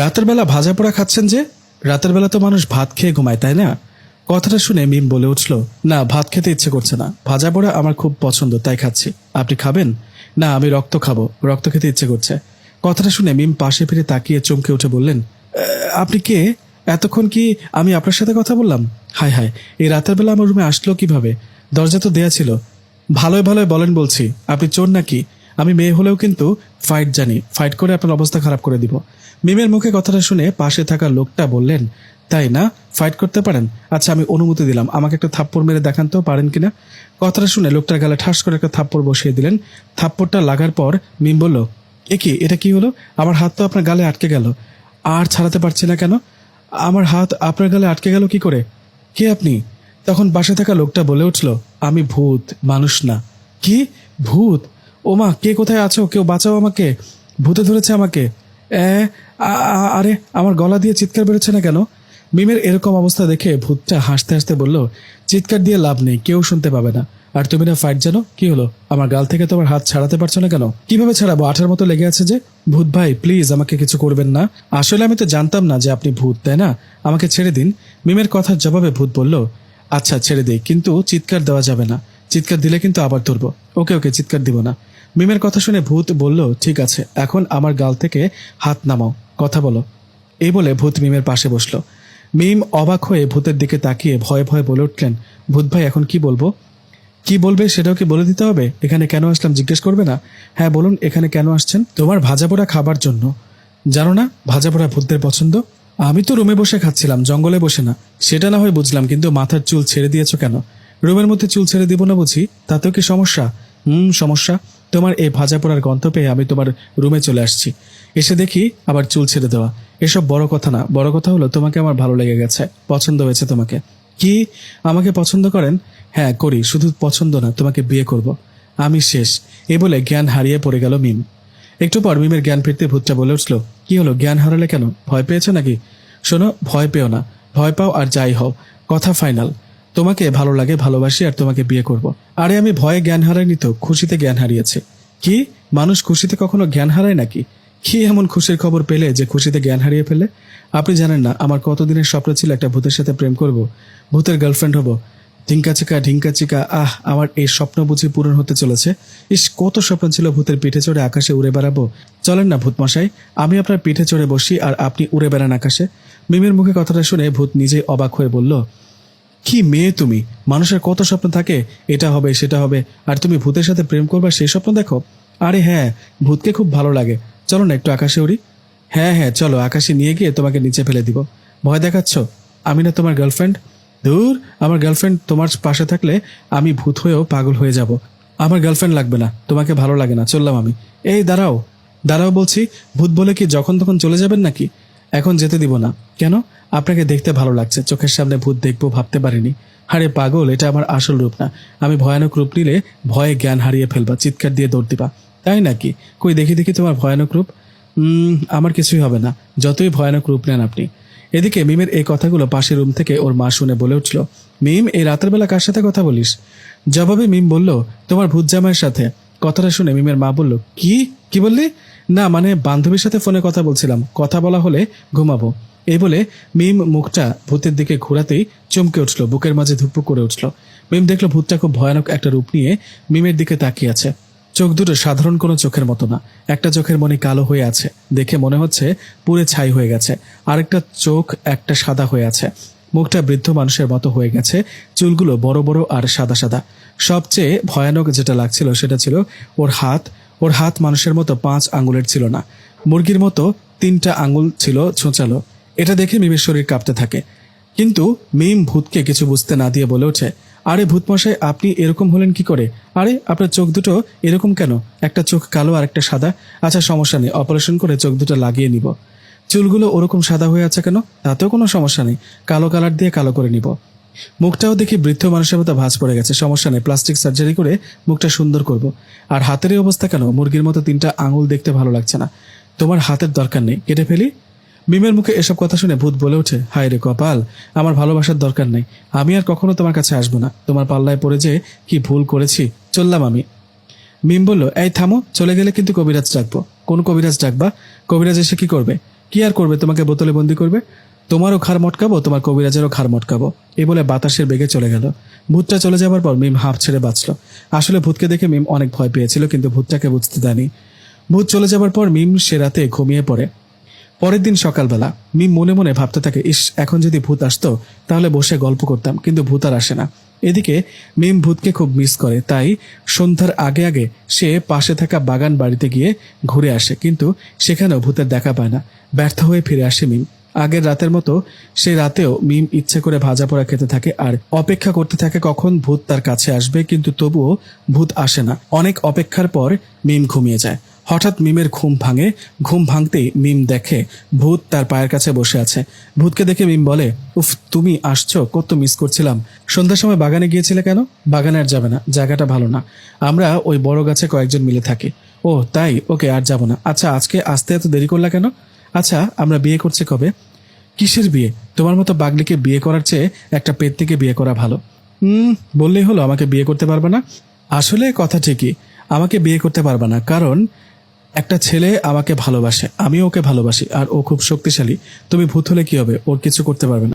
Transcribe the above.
রাতের বেলা ভাজা পোড়া খাচ্ছেন যে? রাতের বেলা তো মানুষ ভাত খেয়ে ঘুমায়, তাই না? কথাটা শুনে মিম বলে উঠল, না, ভাত খেতে ইচ্ছে করছে না। ভাজা পোড়া আমার খুব পছন্দ, তাই খাচ্ছি। আপনি খাবেন? না, আমি রক্ত খাব। রক্ত খেতে ইচ্ছে করছে। কথাটা শুনে মিম পাশে ফিরে তাকিয়ে চমকে উঠে বললেন আপনি কে? এতক্ষণ কি আমি আপনার সাথে কথা বললাম? হায় হায়, এই রাতের বেলা আমার রুমে আসলো কীভাবে? দরজা তো দেয়া ছিল। ভালোই ভালোই বলেন বলছি। আপনি চোর নাকি? আমি মেয়ে হলেও কিন্তু ফাইট জানি। ফাইট করে আপনার অবস্থা খারাপ করে দিব। মিমের মুখে কথাটা শুনে পাশে থাকা লোকটা বললেন, তাই না? ফাইট করতে পারেন? আচ্ছা আমি অনুমতি দিলাম। আমাকে একটা থাপ্পড় মেরে দেখান তো, পারেন কিনা? কথাটা শুনে লোকটার গালে ঠাস করে একটা থাপ্পড় বসিয়ে দিলেন। থাপ্পড়টা লাগার পর মিম বলল, এ কি? এটা কি হলো? আমার হাত তো আপনার গালে আটকে গেল। আর ছাড়াতে পারছি না কেন? আমার হাত আপনার গালে আটকে গেল কি করে? কে আপনি? তখন বাসে থাকা লোকটা বলে উঠল, আমি ভূত, মানুষ না। কি? ভূত? ওমা, কে কোথায় আছো? কেউ বাঁচাও আমাকে। ভূতে ধরেছে আমাকে? এ আরে, আমার গলা দিয়ে চিৎকার বেরোচ্ছে না কেন? মিমের এরকম অবস্থা দেখে ভূতটা হাসতে হাসতে বলল, চিৎকার দিয়ে লাভ নেই, কেউ শুনতে পাবে না। আর তুমি না ফাইট জানো? কি হলো? আমার গাল থেকে তোমার হাত ছাড়াতে পারছ না কেন? কীভাবে ছাড়াবো? আঠার মতো লেগে আছে যে? ভূত ভাই প্লিজ আমাকে কিছু করবেন না। আসলে আমি তো জানতাম না যে আপনি ভূত, তাই না? আমাকে ছেড়ে দিন। মিমের কথার জবাবে ভূত বলল আচ্ছা ছেড়ে দিই, কিন্তু চিৎকার দেওয়া যাবে না। চিৎকার দিলে কিন্তু আবার ধরবো। ওকে ওকে, চিৎকার দিব না। মিমের কথা শুনে ভূত বলল, ঠিক আছে, এখন আমার গাল থেকে হাত নামাও। কথা বলো। এই বলে ভূত মিমের পাশে বসল। মিম অবাক হয়ে ভূতের দিকে তাকিয়ে ভয়ে ভয়ে বলে উঠলেন, ভূত ভাই, এখন কি বলব? কি বলবে সেটাও কি বলে দিতে হবে? এখানে কেন আসলাম জিজ্ঞেস করবে না? হ্যাঁ বলুন, এখানে কেন আসছেন? তোমার ভাজা পোড়া খাবার জন্য। জানো না ভাজা পোড়া ভূতদের পছন্দ? আমি তো রুমে বসে খাচ্ছিলাম, জঙ্গলে বসে না। সেটা না হয় বুঝলাম, কিন্তু মাথার চুল ছেড়ে দিয়েছ কেন? রুমের মধ্যে চুল ছেড়ে দিব না বুঝি? তাতেও কি সমস্যা? হুম, সমস্যা। তোমার এই ভাজা পোড়ার গন্ধ পেয়ে আমি তোমার রুমে চলে আসছি। এসে দেখি আবার চুল ছেড়ে দেওয়া। এসব বড় কথা না। বড় কথা হলো তোমাকে আমার ভালো লেগে গেছে। পছন্দ হয়েছে তোমাকে। কি? আমাকে পছন্দ করেন? হ্যাঁ করি। শুধু পছন্দ না, তোমাকে বিয়ে করব। আমি শেষ। এ বলে জ্ঞান হারিয়ে পড়ে গেল মিম। একটু পর মিমের জ্ঞান ফিরতে ভূতটা বলে উঠল, কি হলো? জ্ঞান হারালে কেন? ভয় পেয়েছ নাকি? শোনো, ভয় পেও না। ভয় পাও আর যাই হও। কথা ফাইনাল। তোমাকে ভালো লাগে, ভালোবাসি আর তোমাকে বিয়ে করব। আরে আমি ভয়ে জ্ঞান হারাইনি তো, খুশিতে জ্ঞান হারিয়েছে। কি? মানুষ খুশিতে কখনো জ্ঞান হারায় নাকি? কি এমন খুশির খবর পেলে যে খুশিতে জ্ঞান হারিয়ে ফেলে? আপনি জানেন না, আমার কতদিনের স্বপ্ন ছিল একটা ভূতের সাথে প্রেম করব। ভূতের গার্লফ্রেন্ড হব। ঢিঙ্কা চিকা ঢিঙ্কা চিকা, আহ, আমার এই স্বপ্ন বুঝি পূরণ হতে চলেছে। ইস, কত স্বপ্ন ছিল ভূতের পিঠে চড়ে আকাশে উড়ে বেড়াবো। চলেন না ভূত মশাই আমি আপনার পিঠে চড়ে বসি আর আপনি উড়ে বেড়ান আকাশে। মিমের মুখে কথাটা শুনে ভূত নিজেই অবাক হয়ে বলল কি মেয়ে তুমি? মানুষের কত স্বপ্ন থাকে, এটা হবে, সেটা হবে। আর তুমি ভূতের সাথে প্রেম করবার সেই স্বপ্ন দেখো। আরে হ্যাঁ ভূতকে খুব ভালো লাগে। চলো না একটু আকাশে উড়ি। হ্যাঁ হ্যাঁ চলো, আকাশে নিয়ে গিয়ে তোমাকে নিচে ফেলে দিব। ভয় দেখাচ্ছ? আমি না তোমার গার্লফ্রেন্ড দূর আমার গার্লফ্রেন্ড তোমার পাশে থাকলে আমি ভূত হয়েও পাগল হয়ে যাব। আমার গার্লফ্রেন্ড লাগবে না, তোমাকে ভালো লাগে না, চললাম আমি। এই, দাঁড়াও। দাঁড়াও বলছি, ভূত বলে কি যখন তখন চলে যাবেন নাকি? এখন যেতে দিব না। কেন? আপনাকে দেখতে ভালো লাগছে, চোখের সামনে ভূত দেখব ভাবতে পারিনি। আরে পাগল, এটা আমার আসল রূপ না। আমি ভয়ানক রূপ নিলে ভয়ে জ্ঞান হারিয়ে ফেলবা, চিৎকার দিয়ে দৌড় দিবা। তাই নাকি? কই, দেখি দেখি তোমার ভয়ানক রূপ? আমার কিছুই হবে না। যতই ভয়ানক রূপ নেন আপনি। এদিকে মিমের এই কথাগুলো পাশের রুম থেকে ওর মা শুনে বলে উঠল, মিম, এই রাতের বেলা কার সাথে কথা বলিস? জবাবে মিম বলল, তোমার ভূত জামাইয়ের সাথে। কথাটা শুনে মিমের মা বলল, কি? কি বললি? না মানে বান্ধবীর সাথে ফোনে কথা বলছিলাম। কথা বলা হলে ঘুমাবো। এই বলে মিম মুখটা ভূতের দিকে ঘোরাতেই চমকে উঠল, বুকের মাঝে ধুকপুক করে উঠল। মিম দেখল ভূতটা খুব ভয়ানক একটা রূপ নিয়ে মিমের দিকে তাকিয়ে আছে। চোখ দুটো সাধারণ কোনো চোখের মতো না, একটা চোখের মনে কালো হয়ে আছে, দেখে মনে হচ্ছে পুরে ছাই হয়ে গেছে, আরেকটা চোখ একটা সাদা হয়ে আছে। মুখটা বৃদ্ধ মানুষের মতো হয়ে গেছে, চুলগুলো বড় বড় আর সাদা সাদা। সবচেয়ে ভয়ানক যেটা লাগছিল সেটা ছিল ওর হাত ওর হাত মানুষের মতো পাঁচ আঙ্গুলের ছিল না, মুরগির মতো তিনটা আঙ্গুল ছিল ছোঁচালো। এটা দেখে মিমের শরীর কাঁপতে থাকে। কিন্তু মিম ভূতকে কিছু বুঝতে না দিয়ে বলে ওঠে, আরে ভূতমশাই, আপনি এরকম হলেন কি করে? আরে, আপনার চোখ দুটো এরকম কেন? একটা চোখ কালো আর একটা সাদা। আচ্ছা সমস্যা নেই, অপারেশন করে চোখ দুটো লাগিয়ে নিব। চুলগুলো ওরকম সাদা হয়ে আছে কেন? তাতেও কোনো সমস্যা নেই, কালো কালার দিয়ে কালো করে নিব। মুখটাও দেখি বৃদ্ধ মানুষের মতো ভাঁজ পড়ে গেছে, সমস্যা নেই, প্লাস্টিক সার্জারি করে মুখটা সুন্দর করব। আর হাতের অবস্থা কেন? মুরগির মতো তিনটা আঙুল দেখতে ভালো লাগছে না। তোমার হাতের দরকার নেই, কেটে ফেলি? মিমের মুখে এসব কথা শুনে ভূত বলে ওঠে, হায় রে কপাল, আমার ভালোবাসার দরকার নেই। আমি আর কখনো তোমার কাছে আসব না। তোমার পাল্লায় পড়ে যে কি ভুল করেছি, চললাম আমি। মিম বলল, এই থামো, চলে গেলে কিন্তু কবিরাজ ডাকবো। কোন কবিরাজ ডাকবা? কবিরাজ এসে কি করবে? কি আর করবে? তোমাকে বোতলে বন্দি করবে? তোমারও খার মটকাবো, তোমার কবিরাজেরও খার মটকাবো। এই বলে বাতাসের বেগে চলে গেল। ভূতটা চলে যাবার পর মিম হাফ ছেড়ে বাঁচল। আসলে ভূতকে দেখে মিম অনেক ভয় পেয়েছিল, কিন্তু ভূতটাকে বুঝতে দেয়নি। ভূত চলে যাবার পর মিম সে রাতে ঘুমিয়ে পড়ে। পরের দিন সকালবেলা মিম মনে মনে ভাবতে থাকে, ইস, এখন যদি ভূত আসতো, তাহলে বসে গল্প করতাম, কিন্তু ভূত আর আসে না। এদিকে মিম ভূতকে খুব মিস করে, তাই সন্ধ্যার আগে আগে সে পাশে থাকা বাগান বাড়িতে গিয়ে ঘুরে আসে, কিন্তু সেখানেও ভূতের দেখা পায় না। ব্যর্থ হয়ে ফিরে আসে মিম। আগের রাতের মতো সে রাতেও মিম ইচ্ছে করে ভাজা পোড়া খেতে থাকে আর অপেক্ষা করতে থাকে কখন ভূত তার কাছে আসবে, কিন্তু তবুও ভূত আসে না। অনেক অপেক্ষার পর মিম ঘুমিয়ে যায়। হঠাৎ মিমের ঘুম ভাঙে, ঘুম ভাঙতেই মিম দেখে ভূত তার পায়ের কাছে বসে আছে। ভূতকে দেখে মিম বলে, উফ, তুমি আসছো, কত মিস করছিলাম। সন্ধ্যার সময় বাগানে গিয়েছিলে কেন? বাগানে আর যাবে না, জায়গাটা ভালো না। আমরা ওই বড় গাছে কয়েকজন মিলে থাকি। ও, তাই? ওকে, আর যাব না। আচ্ছা আজকে আসতে এত দেরি করলা কেন? আচ্ছা আমরা বিয়ে করছি কবে? কিসের বিয়ে? তোমার মতো বাগলিকে বিয়ে করার চেয়ে একটা পেট থেকে বিয়ে করা ভালো। হুম বললেই হলো আমাকে বিয়ে করতে পারবে না? আসলে কথা ঠিকই। আমাকে বিয়ে করতে পারবে না, কারণ একটা ছেলে আমাকে ভালোবাসে আমি ওকে ভালোবাসি, আর ও খুব শক্তিশালী। তুমি ভূত হলে কি হবে? ওর কিছু করতে পারবে না।